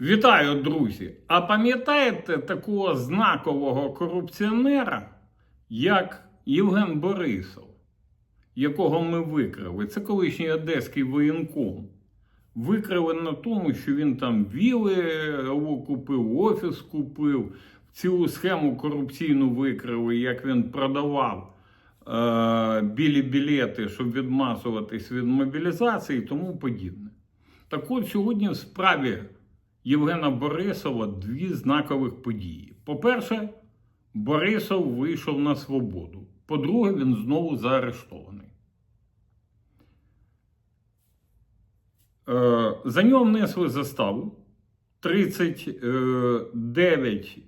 Вітаю, друзі! А пам'ятаєте такого знакового корупціонера, як Євген Борисов, якого ми викрили? Це колишній одеський воєнком. Викрили на тому, що він там віли купив, офіс купив, цілу схему корупційну викрили, як він продавав е, білі білети, щоб відмазуватись від мобілізації і тому подібне. Так от сьогодні в справі Євгена Борисова дві знакових події. По-перше, Борисов вийшов на свободу. По-друге, він знову заарештований. Е, За нього внесли заставу 39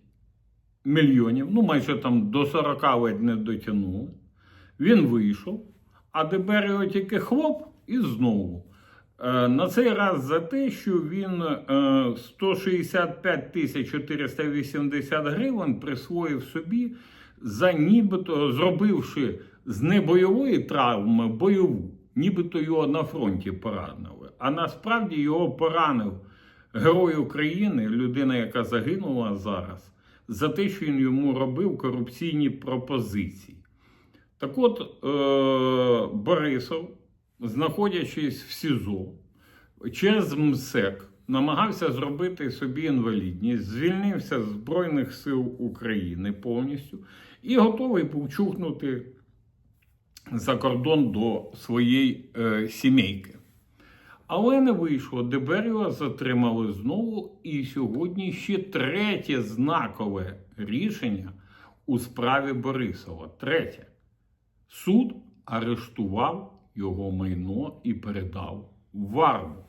мільйонів, ну майже там до 40 ледь не дотягнули. Він вийшов, а ДБР його тільки хлоп і знову. Е, На цей раз за те, що він е, 165 тисяч 480 гривень присвоїв собі за нібито зробивши з небойової травми бойову, нібито його на фронті поранили. А насправді його поранив герой України, людина, яка загинула зараз, за те, що він йому робив корупційні пропозиції. Так от, е, Борисов, знаходячись в СІЗО, через МСЕК намагався зробити собі інвалідність, звільнився з Збройних сил України повністю і готовий був чухнути за кордон до своєї е, сімейки. Але не вийшло. Його затримали знову. І сьогодні ще третє знакове рішення у справі Борисова. Третє. Суд арештував його майно і передав в АРМУ.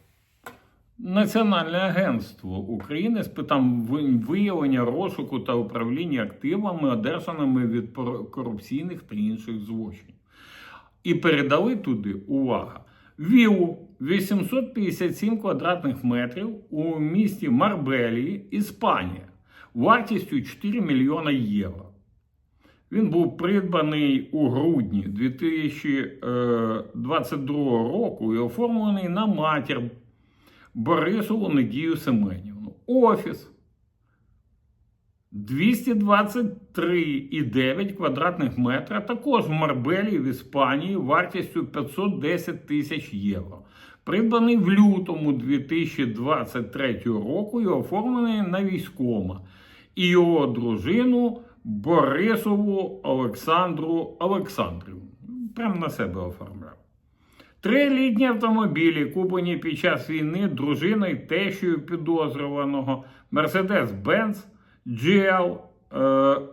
Національне агентство України з питань виявлення розшуку та управління активами, одержаними від корупційних та інших злочинів. І передали туди увага. Вілу 857 квадратних метрів у місті Марбелії, Іспанія, вартістю 4 мільйона євро. Він був придбаний у грудні 2022 року і оформлений на матір Борисову Надію Семенівну. Офіс 223,9 квадратних метра, також в Марбелі в Іспанії вартістю 510 тисяч євро. Придбаний в лютому 2023 року і оформлений на військома і його дружину Борисову Олександру Олександрівну. Прямо на себе оформляв. Три літні автомобілі, куплені під час війни дружиною тещою підозрюваного Mercedes-Benz GL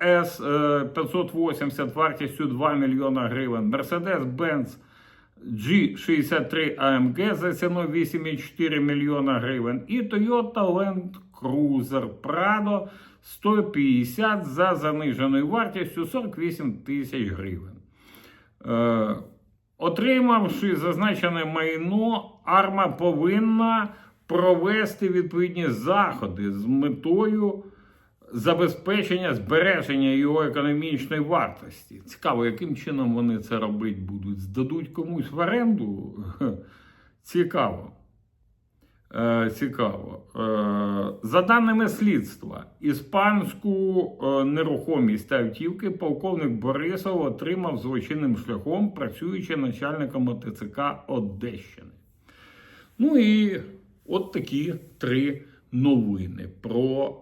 е, е, 580 вартістю 2 мільйона гривень, Mercedes-Benz G63 AMG за ціною 8,4 мільйона гривень і Toyota Land Cruiser Prado 150 за заниженою вартістю 48 тисяч гривень. Е, Отримавши зазначене майно, арма повинна провести відповідні заходи з метою забезпечення збереження його економічної вартості. Цікаво, яким чином вони це робити будуть? Здадуть комусь в оренду? Цікаво. Е, Цікаво. Е, За даними слідства, іспанську е, нерухомість та автівки полковник Борисов отримав злочинним шляхом, працюючи начальником ОТЦК Одещини. Ну і от такі три новини про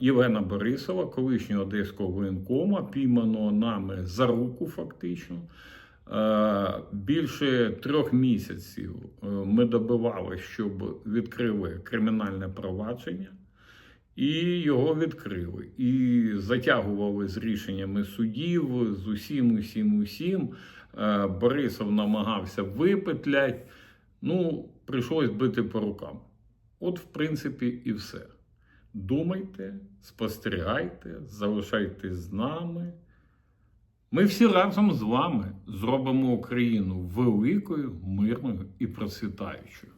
Євгена Борисова, колишнього одеського воєнкома, пійманого нами за руку, фактично. Е, Більше трьох місяців е, ми добивали, щоб відкрили кримінальне провадження, і його відкрили. І затягували з рішеннями судів, з усім, усім, усім. Е, Борисов намагався випетлять. Ну, прийшлось бити по рукам. От, в принципі, і все. Думайте, спостерігайте, залишайтесь з нами. Ми всі разом з вами зробимо Україну великою, мирною і процвітаючою.